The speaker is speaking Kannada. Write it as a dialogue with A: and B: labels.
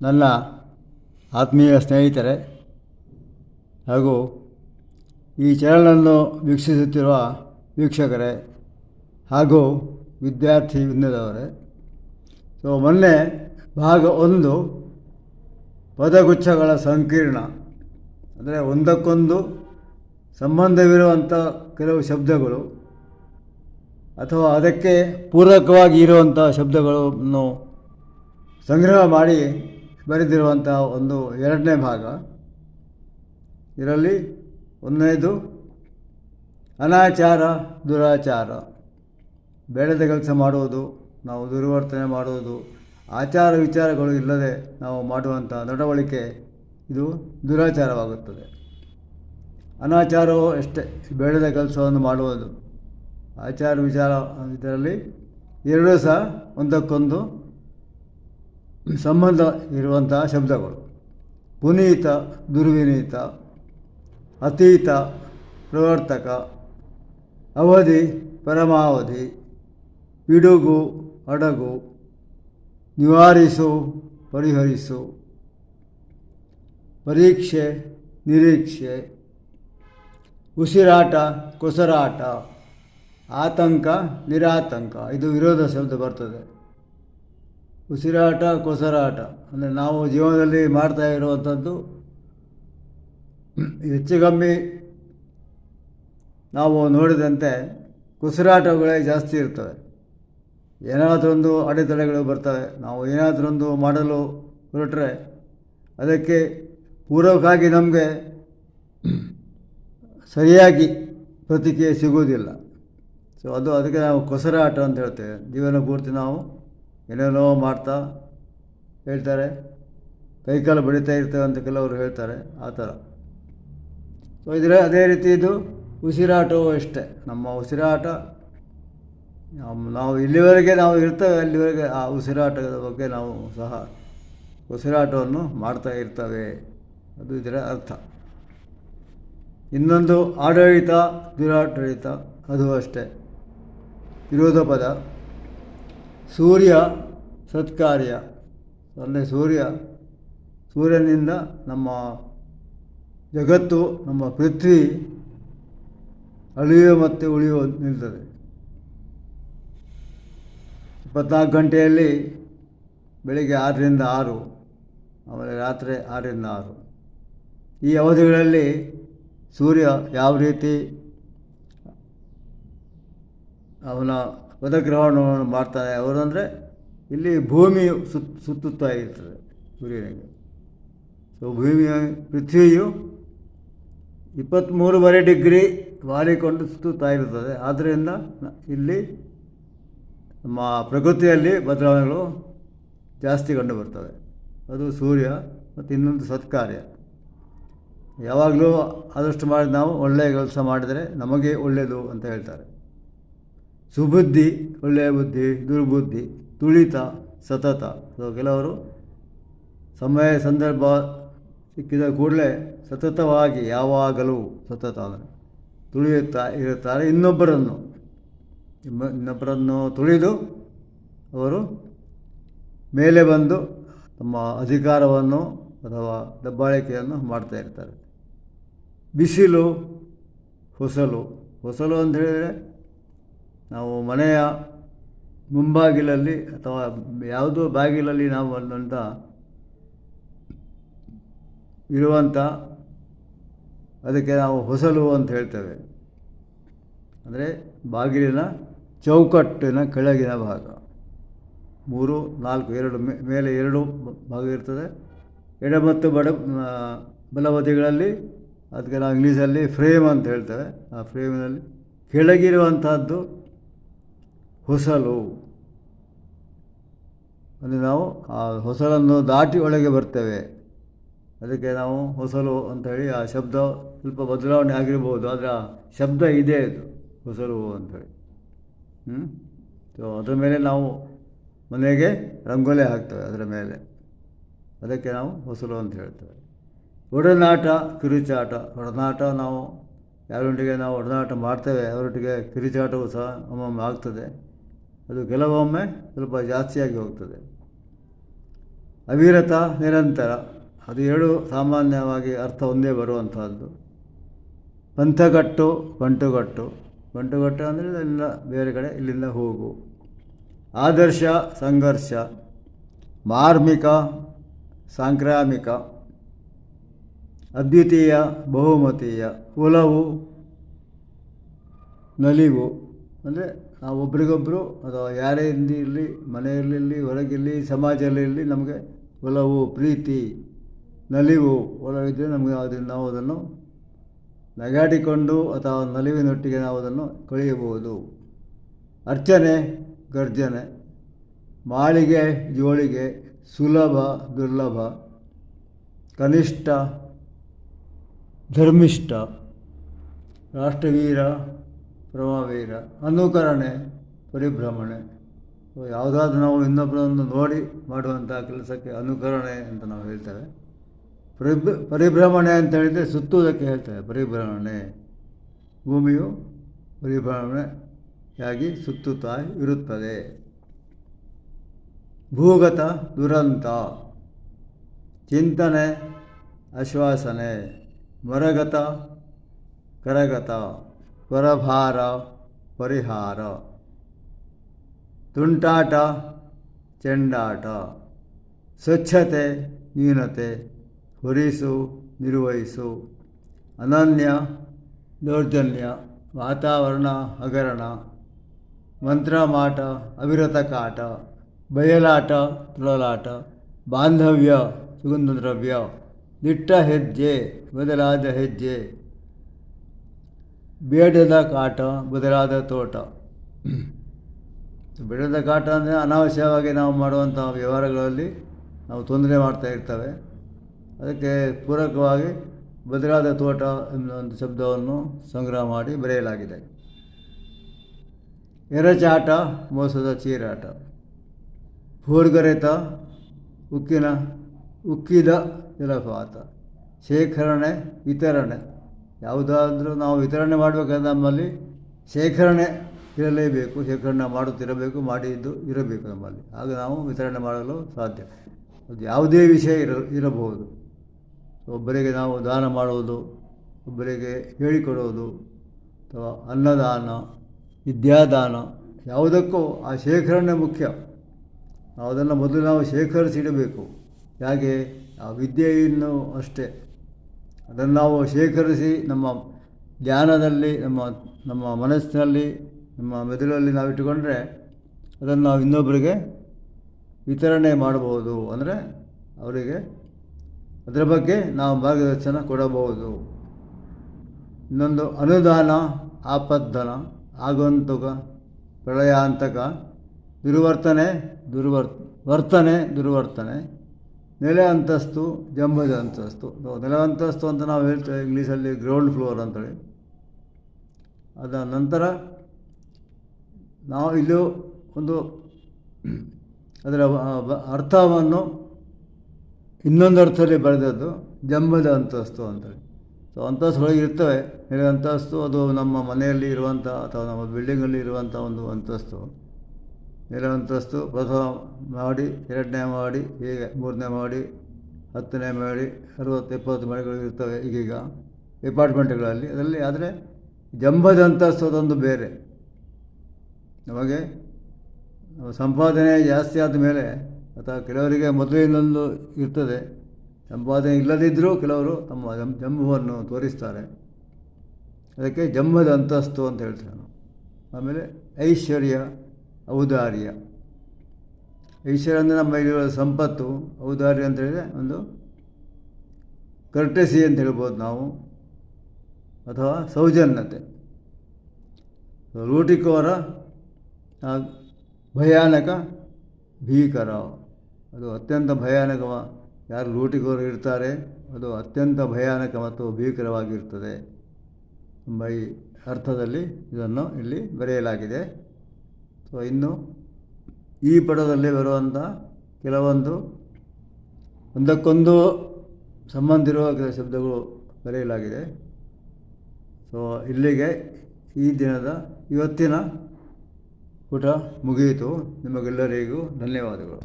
A: ನನ್ನ ಆತ್ಮೀಯ ಸ್ನೇಹಿತರೆ ಹಾಗೂ ಈ ಚಾನಲನ್ನು ವೀಕ್ಷಿಸುತ್ತಿರುವ ವೀಕ್ಷಕರೇ ಹಾಗೂ ವಿದ್ಯಾರ್ಥಿ ವೃಂದದವರೇ, ಸೊ ಮೊನ್ನೆ ಭಾಗ ಒಂದು, ಪದಗುಚ್ಛಗಳ ಸಂಕೀರ್ಣ, ಅಂದರೆ ಒಂದಕ್ಕೊಂದು ಸಂಬಂಧವಿರುವಂಥ ಕೆಲವು ಶಬ್ದಗಳು ಅಥವಾ ಅದಕ್ಕೆ ಪೂರಕವಾಗಿ ಇರುವಂಥ ಶಬ್ದಗಳನ್ನು ಸಂಗ್ರಹ ಮಾಡಿ ಬರೆದಿರುವಂಥ ಒಂದು ಎರಡನೇ ಭಾಗ. ಇದರಲ್ಲಿ ಒಂದನೇದು, ಅನಾಚಾರ, ದುರಾಚಾರ. ಬೇಡದ ಕೆಲಸ ಮಾಡುವುದು, ನಾವು ದುರ್ವರ್ತನೆ ಮಾಡುವುದು, ಆಚಾರ ವಿಚಾರಗಳು ಇಲ್ಲದೆ ನಾವು ಮಾಡುವಂಥ ನಡವಳಿಕೆ, ಇದು ದುರಾಚಾರವಾಗುತ್ತದೆ. ಅನಾಚಾರವು ಎಷ್ಟೇ, ಬೇಡದ ಕೆಲಸವನ್ನು ಮಾಡುವುದು. ಆಚಾರ ವಿಚಾರ ಇದರಲ್ಲಿ ಎರಡೂ ಸಹ ಒಂದಕ್ಕೊಂದು ಸಂಬಂಧ ಇರುವಂತಹ ಶಬ್ದಗಳು. ಪುನೀತ, ದುರ್ವಿನೀತ, ಅತೀತ, ಪ್ರವರ್ತಕ, ಅವಧಿ, ಪರಮಾವಧಿ ಪಿಡುಗು ಅಡಗು, ನಿವಾರಿಸು, ಪರಿಹರಿಸು, ಪರೀಕ್ಷೆ, ನಿರೀಕ್ಷೆ, ಉಸಿರಾಟ, ಕೊಸರಾಟ, ಆತಂಕ, ನಿರಾತಂಕ, ಇದು ವಿರೋಧ ಶಬ್ದ ಬರ್ತದೆ. ಉಸಿರಾಟ, ಕೊಸರಾಟ, ಅಂದರೆ ನಾವು ಜೀವನದಲ್ಲಿ ಮಾಡ್ತಾ ಇರುವಂಥದ್ದು ಹೆಚ್ಚು ಕಮ್ಮಿ ನಾವು ನೋಡಿದಂತೆ ಉಸಿರಾಟಗಳೇ ಜಾಸ್ತಿ ಇರ್ತವೆ. ಏನಾದರೊಂದು ಅಡೆತಡೆಗಳು ಬರ್ತವೆ. ನಾವು ಏನಾದರೊಂದು ಮಾಡಲು ಹೊರಟ್ರೆ ಅದಕ್ಕೆ ಪೂರಕವಾಗಿ ನಮಗೆ ಸರಿಯಾಗಿ ಪ್ರತಿಕ್ರಿಯೆ ಸಿಗುವುದಿಲ್ಲ. ಸೊ ಅದು, ಅದಕ್ಕೆ ನಾವು ಕೊಸರಾಟ ಅಂತ ಹೇಳ್ತೇವೆ. ಜೀವನ ಪೂರ್ತಿ ನಾವು ಏನೇನೋ ಮಾಡ್ತಾ ಹೇಳ್ತಾರೆ. ಕೈಕಾಲು ಬಡಿತಾ ಇರ್ತೇವೆ ಅಂತ ಕೆಲವರು ಹೇಳ್ತಾರೆ, ಆ ಥರ. ಸೊ ಇದರ ಅದೇ ರೀತಿ ಇದು ಉಸಿರಾಟವೂ ಅಷ್ಟೇ. ನಮ್ಮ ಉಸಿರಾಟ ನಾವು ಇಲ್ಲಿವರೆಗೆ ನಾವು ಇರ್ತೇವೆ, ಅಲ್ಲಿವರೆಗೆ ಆ ಉಸಿರಾಟದ ಬಗ್ಗೆ ನಾವು ಸಹ ಉಸಿರಾಟವನ್ನು ಮಾಡ್ತಾ ಇರ್ತವೆ. ಅದು ಇದರ ಅರ್ಥ. ಇನ್ನೊಂದು ಆಡಳಿತ, ದುರಾಡಳಿತ, ಅದು ಅಷ್ಟೇ. ವಿರೋಧ ಪದ. ಸೂರ್ಯ ಸತ್ಕಾರ್ಯ. ಅಂದರೆ ಸೂರ್ಯ, ಸೂರ್ಯನಿಂದ ನಮ್ಮ ಜಗತ್ತು, ನಮ್ಮ ಪೃಥ್ವಿ ಅಳಿಯುವ ಮತ್ತು ಉಳಿಯುವ ನಿಲ್ತದೆ. ಇಪ್ಪತ್ನಾಲ್ಕು ಗಂಟೆಯಲ್ಲಿ ಬೆಳಿಗ್ಗೆ ಆರರಿಂದ ಆರು, ಆಮೇಲೆ ರಾತ್ರಿ ಆರರಿಂದ ಆರು. ಈ ಅವಧಿಗಳಲ್ಲಿ ಸೂರ್ಯ ಯಾವ ರೀತಿ ಅವನ ಪದಗ್ರಹಣವನ್ನು ಅವರು ಅಂದರೆ ಇಲ್ಲಿ ಭೂಮಿ ಸುತ್ತ ಸುತ್ತುತ್ತಾ ಇರ್ತದೆ ಸೂರ್ಯನಿಗೆ. ಸೊ ಭೂಮಿಯ ಪೃಥ್ವಿಯು ಇಪ್ಪತ್ತ್ಮೂರುವರೆ ಡಿಗ್ರಿ ವಾಲಿಕೊಂಡು ಸುತ್ತುತ್ತಾ ಇರುತ್ತದೆ ಆದ್ದರಿಂದ ಇಲ್ಲಿ ನಮ್ಮ ಪ್ರಕೃತಿಯಲ್ಲಿ ಬದಲಾವಣೆಗಳು ಜಾಸ್ತಿ ಕಂಡು ಬರ್ತವೆ. ಅದು ಸೂರ್ಯ ಮತ್ತು ಇನ್ನೊಂದು ಸತ್ಕಾರ್ಯ. ಯಾವಾಗಲೂ ಆದಷ್ಟು ಮಾಡಿ ನಾವು ಒಳ್ಳೆಯ ಕೆಲಸ ಮಾಡಿದರೆ ನಮಗೆ ಒಳ್ಳೆಯದು ಅಂತ ಹೇಳ್ತಾರೆ. ಸುಬುದ್ಧಿ, ಒಳ್ಳೆಯ ಬುದ್ಧಿ, ದುರ್ಬುದ್ಧಿ, ತುಳಿತ, ಸತತ. ಸೊ ಕೆಲವರು ಸಮಯ, ಸಂದರ್ಭ ಸಿಕ್ಕಿದ ಕೂಡಲೇ ಸತತವಾಗಿ ಯಾವಾಗಲೂ ಸತತ ಅಂದರೆ ತುಳಿಯುತ್ತಾ ಇರುತ್ತಾರೆ ಇನ್ನೊಬ್ಬರನ್ನು. ಇನ್ನೊಬ್ಬರನ್ನು ತುಳಿದು ಅವರು ಮೇಲೆ ಬಂದು ತಮ್ಮ ಅಧಿಕಾರವನ್ನು ಅಥವಾ ದಬ್ಬಾಳಿಕೆಯನ್ನು ಮಾಡ್ತಾ ಇರ್ತಾರೆ. ಬಿಸಿಲು, ಹೊಸಲು. ಹೊಸಲು ಅಂತ ಹೇಳಿದರೆ ನಾವು ಮನೆಯ ಮುಂಬಾಗಿಲಲ್ಲಿ ಅಥವಾ ಯಾವುದೋ ಬಾಗಿಲಲ್ಲಿ ನಾವು ಬಂದಂಥ ಇರುವಂಥ ಅದಕ್ಕೆ ನಾವು ಹೊಸಲು ಅಂತ ಹೇಳ್ತೇವೆ. ಅಂದರೆ ಬಾಗಿಲಿನ ಚೌಕಟ್ಟಿನ ಕೆಳಗಿನ ಭಾಗ. ಮೂರು, ನಾಲ್ಕು, ಎರಡು ಮೇಲೆ ಎರಡು ಭಾಗ ಇರ್ತದೆ. ಎಡ ಮತ್ತು ಬಡ ಬಲಬದಿಗಳಲ್ಲಿ ಅದಕ್ಕೆ ನಾವು ಇಂಗ್ಲೀಷಲ್ಲಿ ಫ್ರೇಮ್ ಅಂತ ಹೇಳ್ತೇವೆ. ಆ ಫ್ರೇಮಿನಲ್ಲಿ ಕೆಳಗಿರುವಂತಹದ್ದು ಹೊಸಲು. ಅಂದರೆ ನಾವು ಆ ಹೊಸಲನ್ನು ದಾಟಿ ಒಳಗೆ ಬರ್ತೇವೆ. ಅದಕ್ಕೆ ನಾವು ಹೊಸಲು ಅಂಥೇಳಿ ಆ ಶಬ್ದ ಸ್ವಲ್ಪ ಬದಲಾವಣೆ ಆಗಿರ್ಬೋದು, ಆದರೆ ಆ ಶಬ್ದ ಇದೆ ಅದು, ಹೊಸಲು ಅಂಥೇಳಿ ಹ್ಞೂ ಸೊ ಅದರ ಮೇಲೆ ನಾವು ಮನೆಗೆ ರಂಗೋಲಿ ಹಾಕ್ತೇವೆ ಅದರ ಮೇಲೆ. ಅದಕ್ಕೆ ನಾವು ಹೊಸಲು ಅಂತ ಹೇಳ್ತೇವೆ. ಒಡನಾಟ, ಕಿರುಚಾಟ. ಒಡನಾಟ ನಾವು ಯಾರೊಟ್ಟಿಗೆ ನಾವು ಒಡನಾಟ ಮಾಡ್ತೇವೆ, ಅವರೊಟ್ಟಿಗೆ ಕಿರುಚಾಟವೂ ಸಹ ಒಮ್ಮೊಮ್ಮೆ ಆಗ್ತದೆ. ಅದು ಕೆಲವೊಮ್ಮೆ ಸ್ವಲ್ಪ ಜಾಸ್ತಿಯಾಗಿ ಹೋಗ್ತದೆ. ಅವಿರತ, ನಿರಂತರ, ಅದು ಎರಡು ಸಾಮಾನ್ಯವಾಗಿ ಅರ್ಥ ಒಂದೇ ಬರುವಂಥದ್ದು ಪಂಥಗಟ್ಟು ಗಂಟುಗಟ್ಟು ಗಂಟುಗಟ್ಟು ಅಂದರೆ ಇಲ್ಲಿಂದ ಬೇರೆ ಕಡೆ, ಇಲ್ಲಿಂದ ಹೋಗು. ಆದರ್ಶ, ಸಂಘರ್ಷ. ಮಾರ್ಮಿಕ, ಸಾಂಕ್ರಾಮಿಕ. ಅದ್ವಿತೀಯ, ಬಹುಮತೀಯ. ಒಲವು, ನಲಿವು. ಅಂದರೆ ಒಬ್ರಿಗೊಬ್ಬರು ಅಥವಾ ಯಾರೇ ಇಲ್ಲಿ ಇರಲಿ ಮನೆಯಲ್ಲಿರಲಿ ಹೊರಗಿರಲಿ ಸಮಾಜದಲ್ಲಿರಲಿ ನಮಗೆ ಒಲವು, ಪ್ರೀತಿ, ನಲಿವು ಒಲವಿದ್ದರೆ ನಮಗೆ ಅದನ್ನು ನಾವು ಅದನ್ನು ನಗಾಡಿಕೊಂಡು ಅಥವಾ ನಲಿವಿನೊಟ್ಟಿಗೆ ನಾವು ಅದನ್ನು ಕಳೆಯಬಹುದು. ಅರ್ಚನೆ, ಗರ್ಜನೆ, ಮಾಳಿಗೆ, ಜೋಳಿಗೆ ಸುಲಭ, ದುರ್ಲಭ, ಕನಿಷ್ಠ, ಧರ್ಮಿಷ್ಠ, ರಾಷ್ಟ್ರವೀರ ಪ್ರಮವೀರ ಅನುಕರಣೆ, ಪರಿಭ್ರಮಣೆ. ಯಾವುದಾದ್ರೂ ನಾವು ಇನ್ನೊಬ್ಬರನ್ನು ನೋಡಿ ಮಾಡುವಂಥ ಕೆಲಸಕ್ಕೆ ಅನುಕರಣೆ ಅಂತ ನಾವು ಹೇಳ್ತೇವೆ. ಪರಿಭ್ರ ಪರಿಭ್ರಮಣೆ ಅಂತ ಹೇಳಿದರೆ ಸುತ್ತುವುದಕ್ಕೆ ಹೇಳ್ತೇವೆ. ಪರಿಭ್ರಮಣೆ. ಭೂಮಿಯು ಪರಿಭ್ರಮಣೆಯಾಗಿ ಸುತ್ತುತ್ತಾ ಇರುತ್ತದೆ. ಭೂಗತ ದುರಂತ. ಚಿಂತನೆ, ಆಶ್ವಾಸನೆ. ಮರಗತ, ಕರಗತ. ಪರಭಾರ ಪರಿಹಾರ. ತುಂಟಾಟ, ಚೆಂಡಾಟ. ಸ್ವಚ್ಛತೆ, ನ್ಯೂನತೆ, ಹೊರಿಸು, ನಿರ್ವಹಿಸು. ಅನನ್ಯ, ದೌರ್ಜನ್ಯ, ವಾತಾವರಣ, ಹಗರಣ. ಮಂತ್ರಮಾಟ ಅವಿರತ ಕಾಟ. ಬಯಲಾಟ, ತುಳಲಾಟ. ಬಾಂಧವ್ಯ ಸುಗಂಧ ದ್ರವ್ಯ ದಿಟ್ಟ ಹೆಜ್ಜೆ, ಬದಲಾದ ಹೆಜ್ಜೆ. ಬೇಡದ ಕಾಟ ಬದಲಾದ ತೋಟ. ಬೇಡದ ಕಾಟ ಅಂದರೆ ಅನಾವಶ್ಯವಾಗಿ ನಾವು ಮಾಡುವಂಥ ವ್ಯವಹಾರಗಳಲ್ಲಿ ನಾವು ತೊಂದರೆ ಮಾಡ್ತಾ ಇರ್ತವೆ. ಅದಕ್ಕೆ ಪೂರಕವಾಗಿ ಬದಲಾದ ತೋಟ ಒಂದು ಶಬ್ದವನ್ನು ಸಂಗ್ರಹ ಮಾಡಿ ಬರೆಯಲಾಗಿದೆ. ಎರಚಾಟ, ಮೋಸದ ಚೀರಾಟ. ಭೂರ್ಗರೆತ, ಉಕ್ಕಿನ, ಉಕ್ಕಿದ ಜಲಪಾತ. ಶೇಖರಣೆ, ವಿತರಣೆ. ಯಾವುದಾದ್ರೂ ನಾವು ವಿತರಣೆ ಮಾಡಬೇಕಾದ್ರೆ ನಮ್ಮಲ್ಲಿ ಶೇಖರಣೆ ಇರಲೇಬೇಕು, ಶೇಖರಣೆ ಮಾಡುತ್ತಿರಬೇಕು, ಮಾಡಿದ್ದು ಇರಬೇಕು ನಮ್ಮಲ್ಲಿ. ಆಗ ನಾವು ವಿತರಣೆ ಮಾಡಲು ಸಾಧ್ಯ. ಅದು ಯಾವುದೇ ವಿಷಯ ಇರ, ಇರಬಹುದು. ಒಬ್ಬರಿಗೆ ನಾವು ದಾನ ಮಾಡುವುದು, ಒಬ್ಬರಿಗೆ ಹೇಳಿಕೊಡುವುದು, ಅಥವಾ ಅನ್ನದಾನ, ವಿದ್ಯಾದಾನ, ಯಾವುದಕ್ಕೂ ಆ ಶೇಖರಣೆ ಮುಖ್ಯ. ಅದನ್ನು ಮೊದಲು ನಾವು ಶೇಖರಿಸಿಡಬೇಕು. ಹಾಗೆ? ಆ ವಿದ್ಯೆಯನ್ನು ಅಷ್ಟೇ. ಅದನ್ನು ನಾವು ಶೇಖರಿಸಿ ನಮ್ಮ ಧ್ಯಾನದಲ್ಲಿ, ನಮ್ಮ ನಮ್ಮ ಮನಸ್ಸಿನಲ್ಲಿ, ನಮ್ಮ ಮೆದುಳಲ್ಲಿ ನಾವು ಇಟ್ಟುಕೊಂಡ್ರೆ ಅದನ್ನು ನಾವು ಇನ್ನೊಬ್ಬರಿಗೆ ವಿತರಣೆ ಮಾಡಬಹುದು ಅಂದರೆ ಅವರಿಗೆ ಅದರ ಬಗ್ಗೆ ನಾವು ಮಾರ್ಗದರ್ಶನ ಕೊಡಬಹುದು. ಇನ್ನೊಂದು ಅನುದಾನ, ಆಪದ್ದನ ಆಗಂತುಕ ಪ್ರಳಯಾಂತಕ, ದುರ್ವರ್ತನೆ, ದುರ್ವರ್, ವರ್ತನೆ, ದುರ್ವರ್ತನೆ. ನೆಲೆ ಅಂತಸ್ತು ಜಂಬದ ಅಂತಸ್ತು. ನೆಲೆ ಅಂತಸ್ತು ಅಂತ ನಾವು ಹೇಳ್ತೇವೆ ಇಂಗ್ಲೀಷಲ್ಲಿ ಗ್ರೌಂಡ್ ಫ್ಲೋರ್ ಅಂತೇಳಿ. ಅದ ನಂತರ ನಾವು ಇಲ್ಲಿ ಒಂದು ಅದರ ಅರ್ಥವನ್ನು ಇನ್ನೊಂದು ಅರ್ಥದಲ್ಲಿ ಬರೆದದ್ದು ಜಂಬದ ಅಂತಸ್ತು ಅಂತೇಳಿ. ಸೊ, ಅಂತಸ್ತುಗಳು ಇರ್ತವೆ. ನೆಲೆ ಅಂತಸ್ತು ಅದು ನಮ್ಮ ಮನೆಯಲ್ಲಿ ಇರುವಂಥ ಅಥವಾ ನಮ್ಮ ಬಿಲ್ಡಿಂಗಲ್ಲಿ ಇರುವಂಥ ಒಂದು ಅಂತಸ್ತು. ನೆಲೆ ಅಂತಸ್ತು ಪ್ರಥಮ ಮಾಡಿ, ಎರಡನೇ ಮಾಡಿ, ಹೀಗೆ ಮೂರನೇ ಮಾಡಿ, ಹತ್ತನೇ ಮಾಡಿ ಅರುವತ್ತು ಎಪ್ಪತ್ತು ಮನೆಗಳು ಇರ್ತವೆ ಈಗೀಗ ಡಿಪಾರ್ಟ್ಮೆಂಟ್ಗಳಲ್ಲಿ. ಅದರಲ್ಲಿ ಆದರೆ ಜಂಬದ ಅಂತಸ್ತು ಅದೊಂದು ಬೇರೆ. ನಮಗೆ ಸಂಪಾದನೆ ಜಾಸ್ತಿ ಆದ ಮೇಲೆ ಅಥವಾ ಕೆಲವರಿಗೆ ಮೊದಲಿನೊಂದು ಇರ್ತದೆ. ಸಂಪಾದನೆ ಇಲ್ಲದಿದ್ದರೂ ಕೆಲವರು ತಮ್ಮ ಜಂ, ಜಂಬವನ್ನು ತೋರಿಸ್ತಾರೆ. ಅದಕ್ಕೆ ಜಂಬದ ಅಂತಸ್ತು ಅಂತ ಹೇಳ್ತೇವೆ ನಾವು ಆಮೇಲೆ ಐಶ್ವರ್ಯ ಔದಾರ್ಯ. ಐಶ್ವರ್ಯ ಅಂದರೆ ನಮ್ಮ ಇರುವ ಸಂಪತ್ತು ಔದಾರ್ಯ ಅಂತ ಹೇಳಿದರೆ ಒಂದು ಕರ್ಟಸಿ ಅಂತ ಹೇಳ್ಬೋದು ನಾವು, ಅಥವಾ ಸೌಜನ್ಯತೆ. ಲೂಟಿಕೋರ ಭಯಾನಕ, ಭೀಕರ. ಅದು ಅತ್ಯಂತ ಭಯಾನಕ ಯಾರು ಲೂಟಿಕೋರು ಇರ್ತಾರೆ, ಅದು ಅತ್ಯಂತ ಭಯಾನಕ ಮತ್ತು ಭೀಕರವಾಗಿರ್ತದೆ. ಎಂಬ ಈ ಅರ್ಥದಲ್ಲಿ ಇದನ್ನು ಇಲ್ಲಿ ಬರೆಯಲಾಗಿದೆ. ಇನ್ನು ಈ ಪಡದಲ್ಲಿ ಬರುವಂಥ ಕೆಲವೊಂದು ಒಂದಕ್ಕೊಂದು ಸಂಬಂಧ ಇರುವ ಕೆಲ ಶಬ್ದಗಳು ಬರೆಯಲಾಗಿದೆ. ಸೊ ಇಲ್ಲಿಗೆ ಈ ದಿನದ ಇವತ್ತಿನ ಪುಟ ಮುಗಿಯಿತು. ನಿಮಗೆಲ್ಲರಿಗೂ ಧನ್ಯವಾದಗಳು.